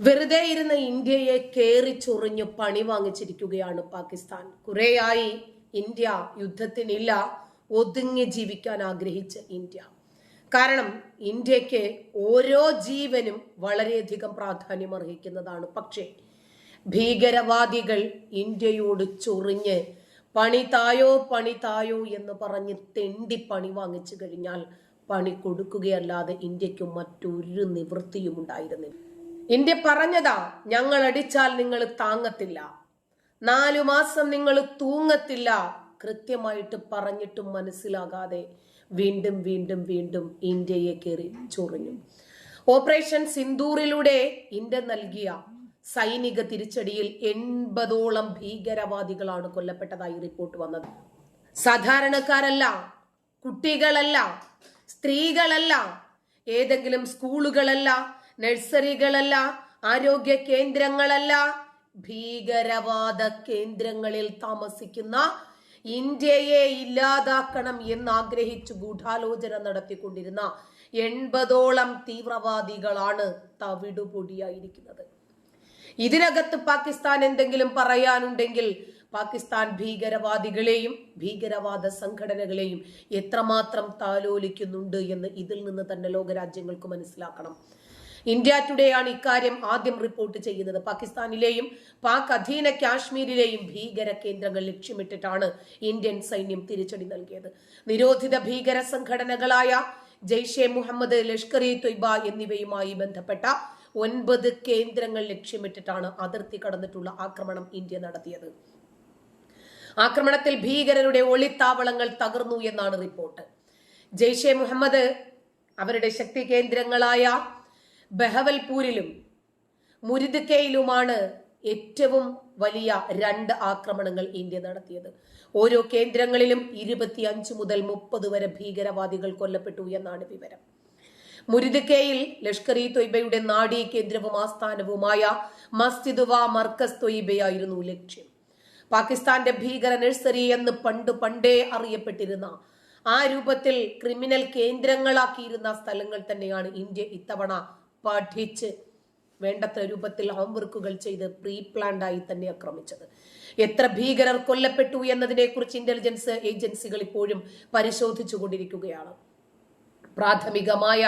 വെറുതെ ഇരുന്ന ഇന്ത്യയെ കയറി ചൊറിഞ്ഞ് പണി വാങ്ങിച്ചിരിക്കുകയാണ് പാകിസ്ഥാൻ. കുറേയായി ഇന്ത്യ യുദ്ധത്തിനില്ല ഒതുങ്ങി ജീവിക്കാൻ ആഗ്രഹിച്ച ഇന്ത്യ. കാരണം ഇന്ത്യയ്ക്ക് ഓരോ ജീവനും വളരെയധികം പ്രാധാന്യം അർഹിക്കുന്നതാണ് പക്ഷേ ഭീകരവാദികൾ ഇന്ത്യയോട് ചൊറിഞ്ഞ് പണി തായോ പണി തായോ എന്ന് പറഞ്ഞ് തെണ്ടി പണി വാങ്ങിച്ചു കഴിഞ്ഞാൽ പണി കൊടുക്കുകയല്ലാതെ ഇന്ത്യയ്ക്ക് മറ്റൊരു നിവൃത്തിയും ഉണ്ടായിരുന്നില്ല ഇന്ത്യ പറഞ്ഞതാ ഞങ്ങൾ അടിച്ചാൽ നിങ്ങൾ താങ്ങത്തില്ല. നാലു മാസം നിങ്ങൾ തൂങ്ങത്തില്ല. കൃത്യമായിട്ട് പറഞ്ഞിട്ടും മനസ്സിലാകാതെ വീണ്ടും വീണ്ടും വീണ്ടും ഇന്ത്യയെ കയറി ചൊറിഞ്ഞു. ഓപ്പറേഷൻ സിന്ദൂറിലൂടെ ഇന്ത്യ നൽകിയ സൈനിക തിരിച്ചടിയിൽ എൺപതോളം ഭീകരവാദികളാണ് കൊല്ലപ്പെട്ടതായി റിപ്പോർട്ട് വന്നത്. സാധാരണക്കാരല്ല കുട്ടികളല്ല സ്ത്രീകളല്ല ഏതെങ്കിലും സ്കൂളുകളല്ല നഴ്സറികളല്ല ആരോഗ്യ കേന്ദ്രങ്ങളല്ല ഭീകരവാദ കേന്ദ്രങ്ങളിൽ താമസിക്കുന്ന ഇന്ത്യയെ ഇല്ലാതാക്കണം എന്ന് ആഗ്രഹിച്ചു ഗൂഢാലോചന നടത്തിക്കൊണ്ടിരുന്ന എൺപതോളം തീവ്രവാദികളാണ് തവിടുപൊടിയായിരിക്കുന്നത്. ഇതിനകത്ത് പാകിസ്ഥാൻ എന്തെങ്കിലും പറയാനുണ്ടെങ്കിൽ പാകിസ്ഥാൻ ഭീകരവാദികളെയും ഭീകരവാദ സംഘടനകളെയും എത്രമാത്രം താലോലിക്കുന്നുണ്ട് എന്ന് ഇതിൽ നിന്ന് തന്നെ ലോകരാജ്യങ്ങൾക്ക് മനസ്സിലാക്കണം. ഇന്ത്യ ടുഡേ ആണ് ഇക്കാര്യം ആദ്യം റിപ്പോർട്ട് ചെയ്യുന്നത്. പാകിസ്ഥാനിലെയും പാക് അധീന കാശ്മീരിലെയും ഭീകര കേന്ദ്രങ്ങൾ ലക്ഷ്യമിട്ടിട്ടാണ് ഇന്ത്യൻ സൈന്യം തിരിച്ചടി നൽകിയത്. നിരോധിത ഭീകര സംഘടനകളായ ജെയ്ഷെ മുഹമ്മദ് ലഷ്കർ ഇ തൊയ്ബ എന്നിവയുമായി ബന്ധപ്പെട്ട ഒൻപത് കേന്ദ്രങ്ങൾ ലക്ഷ്യമിട്ടിട്ടാണ് അതിർത്തി കടന്നിട്ടുള്ള ആക്രമണം ഇന്ത്യ നടത്തിയത്. ആക്രമണത്തിൽ ഭീകരരുടെ ഒളിത്താവളങ്ങൾ തകർന്നു എന്നാണ് റിപ്പോർട്ട്. ജെയ്ഷെ മുഹമ്മദ് അവരുടെ ശക്തി കേന്ദ്രങ്ങളായ ബഹവൽപൂരിലും മുരിദ്ക്കയിലുമാണ് ഏറ്റവും വലിയ രണ്ട് ആക്രമണങ്ങൾ ഇന്ത്യ നടത്തിയത്. ഓരോ കേന്ദ്രങ്ങളിലും ഇരുപത്തിയഞ്ച് മുതൽ മുപ്പത് വരെ ഭീകരവാദികൾ കൊല്ലപ്പെട്ടു എന്നാണ് വിവരം. മുരിദ്ക്കയിൽ ലഷ്കർ ഇ തൊയ്ബയുടെ നാഡീ കേന്ദ്രവും ആസ്ഥാനവുമായ മസ്ജിദുവ മർക്കസ് തൊയ്ബയായിരുന്നു ലക്ഷ്യം. പാകിസ്ഥാന്റെ ഭീകര നഴ്സറി എന്ന് പണ്ട് പണ്ടേ അറിയപ്പെട്ടിരുന്ന ആ രൂപത്തിൽ ക്രിമിനൽ കേന്ദ്രങ്ങളാക്കിയിരുന്ന സ്ഥലങ്ങൾ തന്നെയാണ് ഇന്ത്യ ഇത്തവണ പഠിച്ച് വേണ്ടത്ര രൂപത്തിൽ ഹോംവർക്കുകൾ ചെയ്ത് പ്രീ പ്ലാൻഡായി തന്നെ ആക്രമിച്ചത്. എത്ര ഭീകരർ കൊല്ലപ്പെട്ടു എന്നതിനെ കുറിച്ച് ഇന്റലിജൻസ് ഏജൻസികൾ ഇപ്പോഴും പരിശോധിച്ചു കൊണ്ടിരിക്കുകയാണ് പ്രാഥമികമായ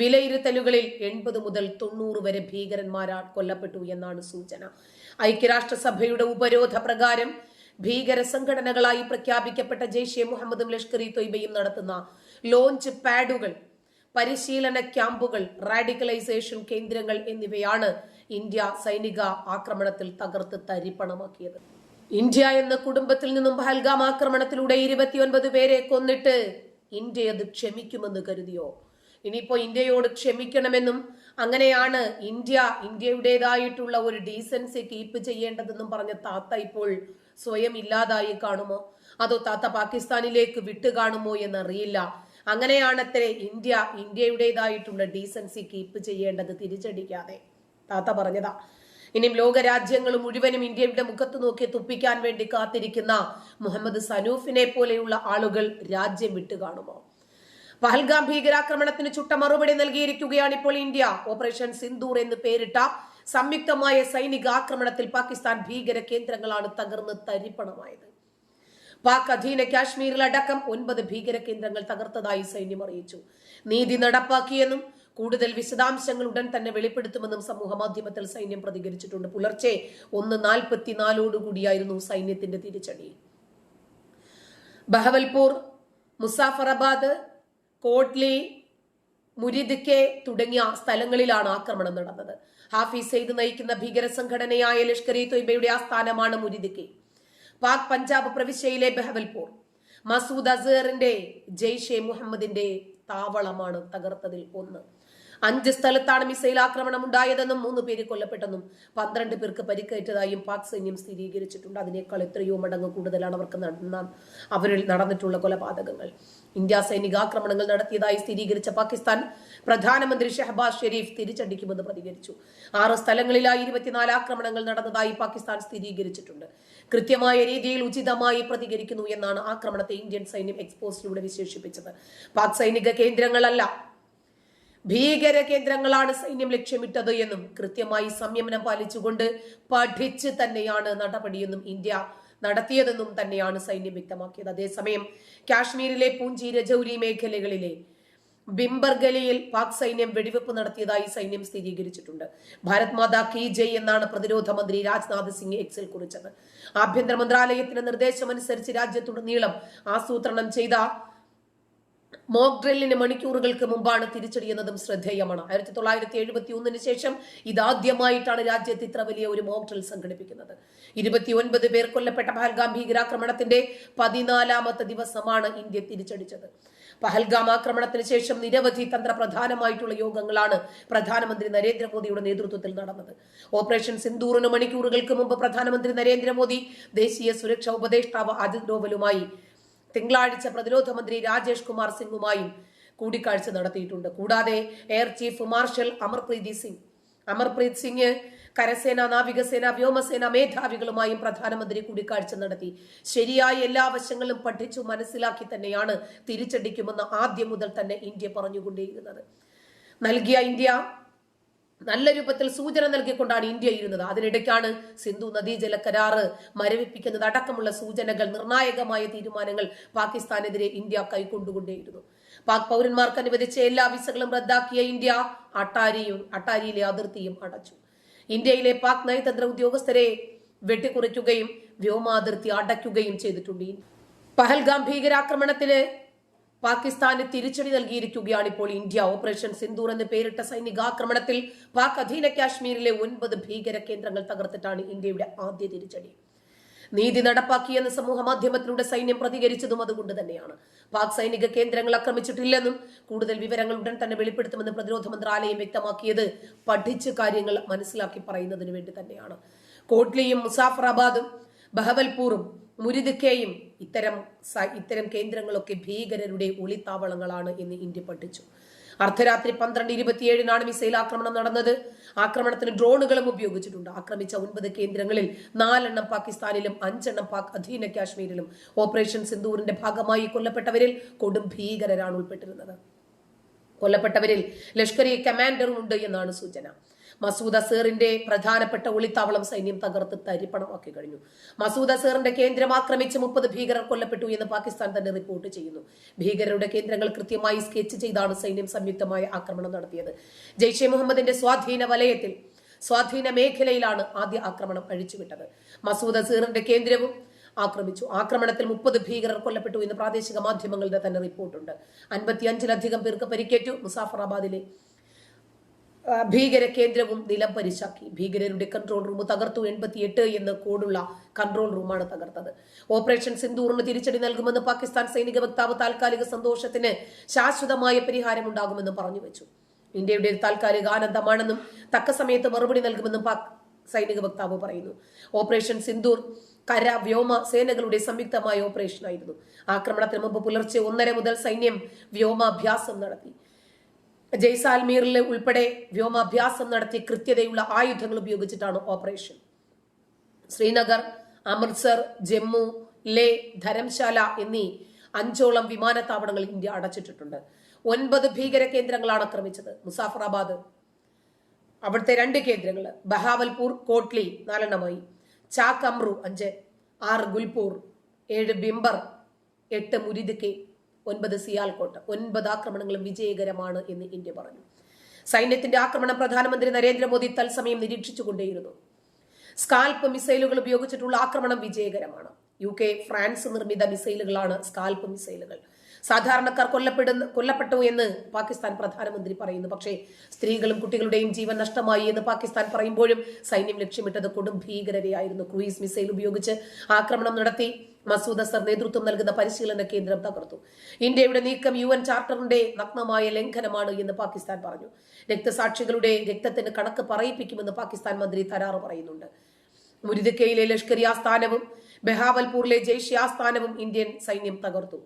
വിലയിരുത്തലുകളിൽ എൺപത് മുതൽ തൊണ്ണൂറ് വരെ ഭീകരന്മാരാ കൊല്ലപ്പെട്ടു എന്നാണ് സൂചന. ഐക്യരാഷ്ട്രസഭയുടെ ഉപരോധ പ്രകാരം ഭീകര സംഘടനകളായി പ്രഖ്യാപിക്കപ്പെട്ട ജെയ്ഷെ മുഹമ്മദും ലഷ്കർ ഇ തൊയ്ബയും നടത്തുന്ന ലോഞ്ച് പാഡുകൾ പരിശീലന ക്യാമ്പുകൾ റാഡിക്കലൈസേഷൻ കേന്ദ്രങ്ങൾ എന്നിവയാണ് ഇന്ത്യ സൈനിക ആക്രമണത്തിൽ തകർത്ത് തരിപ്പണമാക്കിയത്. ഇന്ത്യ എന്ന കുടുംബത്തിൽ നിന്നും പഹൽഗാം ആക്രമണത്തിലൂടെ ഇരുപത്തിയൊൻപത് പേരെ കൊന്നിട്ട് ഇന്ത്യ അത് ക്ഷമിക്കുമെന്ന് കരുതിയോ? ഇനിയിപ്പോ ഇന്ത്യയോട് ക്ഷമിക്കണമെന്നും അങ്ങനെയാണ് ഇന്ത്യ ഇന്ത്യയുടേതായിട്ടുള്ള ഒരു ഡീസൻസി കീപ്പ് ചെയ്യേണ്ടതെന്നും പറഞ്ഞ താത്ത ഇപ്പോൾ സ്വയം ഇല്ലാതായി കാണുമോ? അതോ താത്ത പാകിസ്ഥാനിലേക്ക് വിട്ടു കാണുമോ എന്നറിയില്ല. അങ്ങനെയാണത്രേ ഇന്ത്യ ഇന്ത്യയുടേതായിട്ടുള്ള ഡീസൻസി കീപ്പ് ചെയ്യേണ്ടത് തിരിച്ചടിക്കാതെ. താത്ത പറഞ്ഞതാ. ഇനിയും ലോകരാജ്യങ്ങൾ മുഴുവനും ഇന്ത്യയുടെ മുഖത്ത് നോക്കി തുപ്പിക്കാൻ വേണ്ടി കാത്തിരിക്കുന്ന മുഹമ്മദ് സനൂഫിനെ പോലെയുള്ള ആളുകൾ രാജ്യം വിട്ടു കാണുമോ? പഹൽഗാം ഭീകരാക്രമണത്തിന് ചുട്ട മറുപടി നൽകിയിരിക്കുകയാണ് ഇപ്പോൾ ഇന്ത്യ. ഓപ്പറേഷൻ സിന്ദൂർ എന്ന് പേരിട്ട സംയുക്തമായ സൈനിക ആക്രമണത്തിൽ പാകിസ്ഥാൻ ഭീകര കേന്ദ്രങ്ങളാണ് തകർന്ന് തരിപ്പണമായത്. പാക് അധീന കാശ്മീരിൽ അടക്കം ഒൻപത് ഭീകര കേന്ദ്രങ്ങൾ തകർത്തതായി സൈന്യം അറിയിച്ചു. നീതി നടപ്പാക്കിയെന്നും കൂടുതൽ വിശദാംശങ്ങൾ ഉടൻ തന്നെ വെളിപ്പെടുത്തുമെന്നും സമൂഹ മാധ്യമത്തിൽ സൈന്യം പ്രതികരിച്ചിട്ടുണ്ട്. പുലർച്ചെ ഒന്ന് നാൽപ്പത്തിനാലോടുകൂടിയായിരുന്നു സൈന്യത്തിന്റെ തിരിച്ചടി. ബഹവൽപൂർ മുസാഫറാബാദ് കോട്ട്ലി മുരിദിക്കെ തുടങ്ങിയ സ്ഥലങ്ങളിലാണ് ആക്രമണം നടന്നത്. ഹാഫിസ് സെയ്ദ് നയിക്കുന്ന ഭീകര സംഘടനയായ ലഷ്കർ ഇ തൊയ്ബയുടെ ആസ്ഥാനമാണ് മുരിദിക്കെ. പാക് പഞ്ചാബ് പ്രവിശ്യയിലെ ബഹവൽപൂർ. മസൂദ് അസറിന്റെ ജെയ്ഷെ മുഹമ്മദിന്റെ താവളമാണ് തകർത്തതിൽ ഒന്ന്. അഞ്ച് സ്ഥലത്താണ് മിസൈൽ ആക്രമണം ഉണ്ടായതെന്നും മൂന്ന് പേര് കൊല്ലപ്പെട്ടെന്നും പന്ത്രണ്ട് പേർക്ക് പരിക്കേറ്റതായും പാക് സൈന്യം സ്ഥിരീകരിച്ചിട്ടുണ്ട്. അതിനേക്കാൾ എത്രയോ മടങ്ങ് കൂടുതലാണ് അവർക്ക് നടന്ന അവരിൽ നടന്നിട്ടുള്ള കൊലപാതകങ്ങൾ. ഇന്ത്യ സൈനിക ആക്രമണങ്ങൾ നടത്തിയതായി സ്ഥിരീകരിച്ച പാകിസ്ഥാൻ പ്രധാനമന്ത്രി ഷഹബാസ് ഷെരീഫ് തിരിച്ചടിക്കുമെന്ന് പ്രതികരിച്ചു. ആറ് സ്ഥലങ്ങളിലായി ഇരുപത്തിനാല് ആക്രമണങ്ങൾ നടന്നതായി പാകിസ്ഥാൻ സ്ഥിരീകരിച്ചിട്ടുണ്ട്. കൃത്യമായ രീതിയിൽ ഉചിതമായി പ്രതികരിക്കുന്നു എന്നാണ് ആക്രമണത്തെ ഇന്ത്യൻ സൈന്യം എക്സ്പോസിലൂടെ വിശേഷിപ്പിച്ചത്. പാക് സൈനിക കേന്ദ്രങ്ങളല്ല ഭീകര കേന്ദ്രങ്ങളാണ് സൈന്യം ലക്ഷ്യമിട്ടത് എന്നും കൃത്യമായി സംയമനം പാലിച്ചുകൊണ്ട് പഠിച്ച് തന്നെയാണ് നടപടിയെന്നും ഇന്ത്യ നടത്തിയതെന്നും തന്നെയാണ് സൈന്യം വ്യക്തമാക്കിയത്. അതേസമയം കാശ്മീരിലെ പൂഞ്ചി രജൌരി മേഖലകളിലെ ബിംബർഗലിയിൽ പാക് സൈന്യം വെടിവെപ്പ് നടത്തിയതായി സൈന്യം സ്ഥിരീകരിച്ചിട്ടുണ്ട്. ഭാരത് മാതാ കി ജയ് എന്നാണ് പ്രതിരോധ മന്ത്രി രാജ്നാഥ് സിംഗ് എക്സിൽ കുറിച്ചത്. ആഭ്യന്തര മന്ത്രാലയത്തിന്റെ നിർദ്ദേശമനുസരിച്ച് രാജ്യത്തുടനീളം ആസൂത്രണം ചെയ്ത മോക്ക് ഡ്രില്ലിന് മണിക്കൂറുകൾക്ക് മുമ്പാണ് തിരിച്ചടിയെന്നതും ശ്രദ്ധേയമാണ്. ആയിരത്തി തൊള്ളായിരത്തി എഴുപത്തി ഒന്നിന് ശേഷം ഇതാദ്യമായിട്ടാണ് രാജ്യത്ത് ഇത്ര വലിയ ഒരു മോക് ഡ്രിൽ സംഘടിപ്പിക്കുന്നത്. ഇരുപത്തിയൊൻപത് പേർ കൊല്ലപ്പെട്ട പഹൽഗാം ഭീകരാക്രമണത്തിന്റെ പതിനാലാമത്തെ ദിവസമാണ് ഇന്ത്യ തിരിച്ചടിച്ചത്. പഹൽഗാം ആക്രമണത്തിന് ശേഷം നിരവധി തന്ത്രപ്രധാനമായിട്ടുള്ള യോഗങ്ങളാണ് പ്രധാനമന്ത്രി നരേന്ദ്രമോദിയുടെ നേതൃത്വത്തിൽ നടന്നത്. ഓപ്പറേഷൻ സിന്ദൂറിന് മണിക്കൂറുകൾക്ക് മുമ്പ് പ്രധാനമന്ത്രി നരേന്ദ്രമോദി ദേശീയ സുരക്ഷാ ഉപദേഷ്ടാവ് അജിത് ഡോവലുമായി തിങ്കളാഴ്ച പ്രതിരോധ മന്ത്രി രാജേഷ് കുമാർ സിംഗുമായും കൂടിക്കാഴ്ച നടത്തിയിട്ടുണ്ട്. കൂടാതെ air chief marshal Amarpreet Singh. Amarpreet Singh കരസേന നാവികസേന വ്യോമസേന മേധാവികളുമായും പ്രധാനമന്ത്രി കൂടിക്കാഴ്ച നടത്തി. ശരിയായ എല്ലാ വശങ്ങളും പഠിച്ചു മനസ്സിലാക്കി തന്നെയാണ് തിരിച്ചടിക്കുമെന്ന് ആദ്യം മുതൽ തന്നെ ഇന്ത്യ പറഞ്ഞുകൊണ്ടിരിക്കുന്നത് നൽകിയ ഇന്ത്യ നല്ല രൂപത്തിൽ സൂചന നൽകിക്കൊണ്ടാണ് ഇന്ത്യ ഇരുന്നത്. അതിനിടയ്ക്കാണ് സിന്ധു നദീജല കരാറ് മരവിപ്പിക്കുന്നത് അടക്കമുള്ള സൂചനകൾ നിർണായകമായ തീരുമാനങ്ങൾ പാകിസ്ഥാനെതിരെ ഇന്ത്യ കൈക്കൊണ്ടുകൊണ്ടേയിരുന്നു. പാക് പൗരന്മാർക്ക് അനുവദിച്ച എല്ലാ വിസകളും റദ്ദാക്കിയ ഇന്ത്യ അട്ടാരിയും അട്ടാരിയിലെ അതിർത്തിയും അടച്ചു. ഇന്ത്യയിലെ പാക് നയതന്ത്ര ഉദ്യോഗസ്ഥരെ വെട്ടിക്കുറയ്ക്കുകയും വ്യോമാതിർത്തി അടയ്ക്കുകയും ചെയ്തിട്ടുണ്ട്. പഹൽഗാം ഭീകരാക്രമണത്തിന് പാകിസ്ഥാന് തിരിച്ചടി നൽകിയിരിക്കുകയാണ് ഇപ്പോൾ ഇന്ത്യ. ഓപ്പറേഷൻ സിന്ദൂർ എന്ന് പേരിട്ട സൈനികാക്രമണത്തിൽ പാക് അധീന കാശ്മീരിലെ ഒൻപത് ഭീകര കേന്ദ്രങ്ങൾ തകർത്തിട്ടാണ് ഇന്ത്യയുടെ ആദ്യ തിരിച്ചടി. നീതി നടപ്പാക്കിയെന്ന് സമൂഹ മാധ്യമത്തിലൂടെ സൈന്യം പ്രതികരിച്ചതും അതുകൊണ്ട് തന്നെയാണ്. പാക് സൈനിക കേന്ദ്രങ്ങൾ ആക്രമിച്ചിട്ടില്ലെന്നും കൂടുതൽ വിവരങ്ങൾ ഉടൻ തന്നെ വെളിപ്പെടുത്തുമെന്ന് പ്രതിരോധ മന്ത്രാലയം വ്യക്തമാക്കിയത് പഠിച്ച് കാര്യങ്ങൾ മനസ്സിലാക്കി പറയുന്നതിന് വേണ്ടി തന്നെയാണ്. കോട്ലിയും മുസാഫറാബാദും ബഹവൽപൂറും മുരിദിക്കയും ഇത്തരം ഇത്തരം കേന്ദ്രങ്ങളൊക്കെ ഭീകരരുടെ ഒളിത്താവളങ്ങളാണ് എന്ന് ഇന്ത്യ പഠിച്ചു. അർദ്ധരാത്രി പന്ത്രണ്ട് ഇരുപത്തിയേഴിനാണ് മിസൈൽ ആക്രമണം നടന്നത്. ആക്രമണത്തിന് ഡ്രോണുകളും ഉപയോഗിച്ചിട്ടുണ്ട്. ആക്രമിച്ച ഒൻപത് കേന്ദ്രങ്ങളിൽ നാലെണ്ണം പാകിസ്ഥാനിലും അഞ്ചെണ്ണം പാക് അധീന കാശ്മീരിലും. ഓപ്പറേഷൻ സിന്ദൂറിന്റെ ഭാഗമായി കൊല്ലപ്പെട്ടവരിൽ കൊടും ഭീകരരാണ് ഉൾപ്പെട്ടിരുന്നത്. കൊല്ലപ്പെട്ടവരിൽ ലഷ്കർ ഇ കമാൻഡറും ഉണ്ട് എന്നാണ് സൂചന. മസൂദ് അസീറിന്റെ പ്രധാനപ്പെട്ട ഒളിത്താവളം സൈന്യം തകർത്ത് തരിപ്പണമാക്കി കഴിഞ്ഞു. മസൂദ് അസീറിന്റെ കേന്ദ്രം ആക്രമിച്ച് മുപ്പത് ഭീകരർ കൊല്ലപ്പെട്ടു എന്ന് പാകിസ്ഥാൻ തന്നെ റിപ്പോർട്ട് ചെയ്യുന്നു. ഭീകരരുടെ കേന്ദ്രങ്ങൾ കൃത്യമായി സ്കെച്ച് ചെയ്താണ് സൈന്യം സംയുക്തമായ ആക്രമണം നടത്തിയത്. ജെയ്ഷെ മുഹമ്മദിന്റെ സ്വാധീന വലയത്തിൽ സ്വാധീന മേഖലയിലാണ് ആദ്യ ആക്രമണം അഴിച്ചുവിട്ടത്. മസൂദ് അസീറിന്റെ കേന്ദ്രവും ആക്രമിച്ചു. ആക്രമണത്തിൽ മുപ്പത് ഭീകരർ കൊല്ലപ്പെട്ടു എന്ന് പ്രാദേശിക മാധ്യമങ്ങളുടെ തന്നെ റിപ്പോർട്ടുണ്ട്. അൻപത്തിയഞ്ചിലധികം പേർക്ക് പരിക്കേറ്റു. മുസാഫറാബാദിലെ ഭീകര കേന്ദ്രവും നിലം പരിശാക്കി ഭീകരരുടെ കൺട്രോൾ റൂം തകർത്തു. എൺപത്തിയെട്ട് എന്ന് കോഡുള്ള കൺട്രോൾ റൂമാണ് തകർത്തത്. ഓപ്പറേഷൻ സിന്ദൂറിന് തിരിച്ചടി നൽകുമെന്ന് പാകിസ്ഥാൻ സൈനിക വക്താവ് താൽക്കാലിക സന്തോഷത്തിന് ശാശ്വതമായ പരിഹാരം ഉണ്ടാകുമെന്നും പറഞ്ഞു വെച്ചു. ഇന്ത്യയുടെ താൽക്കാലിക ആനന്ദമാണെന്നും തക്ക സമയത്ത് മറുപടി നൽകുമെന്നും പാക് സൈനിക വക്താവ് പറയുന്നു. ഓപ്പറേഷൻ സിന്ദൂർ കര വ്യോമ സേനകളുടെ സംയുക്തമായ ഓപ്പറേഷനായിരുന്നു ആക്രമണത്തിന് മുമ്പ് പുലർച്ചെ ഒന്നര മുതൽ സൈന്യം വ്യോമാഭ്യാസം നടത്തി. ജയ്സാൽമീറിലെ ഉൾപ്പെടെ വ്യോമാഭ്യാസം നടത്തി കൃത്യതയുള്ള ആയുധങ്ങൾ ഉപയോഗിച്ചിട്ടാണ് ഓപ്പറേഷൻ. ശ്രീനഗർ അമൃത്സർ ജമ്മു ലേ ധരംശാല എന്നീ അഞ്ചോളം വിമാനത്താവളങ്ങൾ ഇന്ത്യ അടച്ചിട്ടിട്ടുണ്ട്. ഒൻപത് ഭീകര കേന്ദ്രങ്ങളാണ് ആക്രമിച്ചത് മുസാഫറാബാദ് അവിടുത്തെ രണ്ട് കേന്ദ്രങ്ങൾ ബഹാവൽപൂർ കോട്ട്ലി നാലെണ്ണമായി ചാക്കമ്രു അഞ്ച് ആറ് ഗുൽപൂർ ഏഴ് ബിംബർ എട്ട് മുരിദ് ഒൻപത് സിയാൽകോട്ട്. ഒൻപത് ആക്രമണങ്ങളും വിജയകരമാണ് എന്ന് ഇന്ത്യ പറഞ്ഞു. സൈന്യത്തിന്റെ ആക്രമണം പ്രധാനമന്ത്രി നരേന്ദ്രമോദി തത്സമയം നിരീക്ഷിച്ചുകൊണ്ടേയിരുന്നു. സ്കാൽപ്പ് മിസൈലുകൾ ഉപയോഗിച്ചിട്ടുള്ള ആക്രമണം വിജയകരമാണ്. യു കെ ഫ്രാൻസ് നിർമ്മിത മിസൈലുകളാണ് സ്കാൽപ്പ് മിസൈലുകൾ. സാധാരണക്കാർ കൊല്ലപ്പെടുന്ന കൊല്ലപ്പെട്ടു എന്ന് പാകിസ്ഥാൻ പ്രധാനമന്ത്രി പറയുന്നു. പക്ഷേ സ്ത്രീകളും കുട്ടികളുടെയും ജീവൻ നഷ്ടമായി എന്ന് പാകിസ്ഥാൻ പറയുമ്പോഴും സൈന്യം ലക്ഷ്യമിട്ടത് കൊടും ഭീകരരെയായിരുന്നു. ക്രൂയിസ് മിസൈൽ ഉപയോഗിച്ച് ആക്രമണം നടത്തി. മസൂദ് അസർ നേതൃത്വം നൽകുന്ന പരിശീലന കേന്ദ്രം തകർത്തു. ഇന്ത്യയുടെ നീക്കം യു എൻ ചാർട്ടറിന്റെ നഗ്നമായ ലംഘനമാണ് എന്ന് പാകിസ്ഥാൻ പറഞ്ഞു. രക്തസാക്ഷികളുടെ രക്തത്തിന് കണക്ക് പറയിപ്പിക്കുമെന്ന് പാകിസ്ഥാൻ മന്ത്രി തരാറ് പറയുന്നുണ്ട്. മുരിദക്കയിലെ ലഷ്കരി ആസ്ഥാനവും ബെഹാവൽപൂരിലെ ജയ്ഷി ആസ്ഥാനവും ഇന്ത്യൻ സൈന്യം തകർത്തു.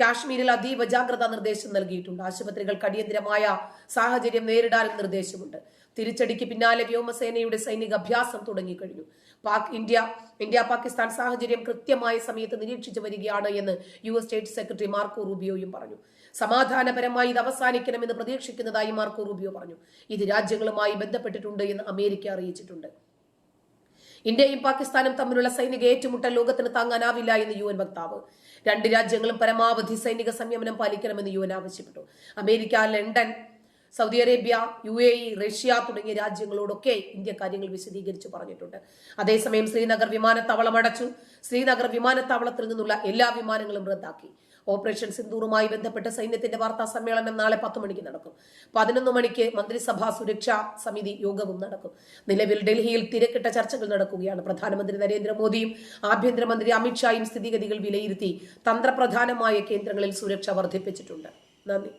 കാശ്മീരിൽ അതീവ ജാഗ്രതാ നിർദ്ദേശം നൽകിയിട്ടുണ്ട്. ആശുപത്രികൾക്ക് അടിയന്തരമായ സാഹചര്യം നേരിടാനും നിർദ്ദേശമുണ്ട്. തിരിച്ചടിക്ക് പിന്നാലെ വ്യോമസേനയുടെ സൈനിക അഭ്യാസം തുടങ്ങിക്കഴിഞ്ഞു. പാക് ഇന്ത്യ ഇന്ത്യ പാകിസ്ഥാൻ സാഹചര്യം കൃത്യമായ സമയത്ത് നിരീക്ഷിച്ചു വരികയാണ് എന്ന് U S state secretary Marco റൂബിയോയും പറഞ്ഞു. സമാധാനപരമായി ഇത് അവസാനിക്കണമെന്ന് പ്രതീക്ഷിക്കുന്നതായി മാർക്കോ റൂബിയോ പറഞ്ഞു. ഇത് രാജ്യങ്ങളുമായി ബന്ധപ്പെട്ടിട്ടുണ്ട് എന്ന് അമേരിക്ക അറിയിച്ചിട്ടുണ്ട്. ഇന്ത്യയും പാകിസ്ഥാനും തമ്മിലുള്ള സൈനിക ഏറ്റുമുട്ടൽ ലോകത്തിന് താങ്ങാനാവില്ല എന്ന് യു എൻ വക്താവ്. രണ്ട് രാജ്യങ്ങളും പരമാവധി സൈനിക സംയമനം പാലിക്കണമെന്ന് യു എൻ ആവശ്യപ്പെട്ടു. America London Saudi Arabia U A E Russia തുടങ്ങിയ രാജ്യങ്ങളോടൊക്കെ ഇന്ത്യ കാര്യങ്ങൾ വിശദീകരിച്ചു പറഞ്ഞിട്ടുണ്ട്. അതേസമയം ശ്രീനഗർ വിമാനത്താവളം അടച്ചു. ശ്രീനഗർ വിമാനത്താവളത്തിൽ നിന്നുള്ള എല്ലാ വിമാനങ്ങളും റദ്ദാക്കി. ഓപ്പറേഷൻ സിന്ദൂറുമായി ബന്ധപ്പെട്ട സൈന്യത്തിന്റെ വാർത്താ സമ്മേളനം നാളെ പത്ത് മണിക്ക് നടക്കും. പതിനൊന്ന് മണിക്ക് മന്ത്രിസഭാ സുരക്ഷാ സമിതി യോഗവും നടക്കും. നിലവിൽ ഡൽഹിയിൽ തിരക്കിട്ട ചർച്ചകൾ നടക്കുകയാണ്. പ്രധാനമന്ത്രി നരേന്ദ്രമോദിയും ആഭ്യന്തരമന്ത്രി അമിത്ഷായും സ്ഥിതിഗതികൾ വിലയിരുത്തി തന്ത്രപ്രധാനമായ കേന്ദ്രങ്ങളിൽ സുരക്ഷ വർദ്ധിപ്പിച്ചിട്ടുണ്ട്. നന്ദി.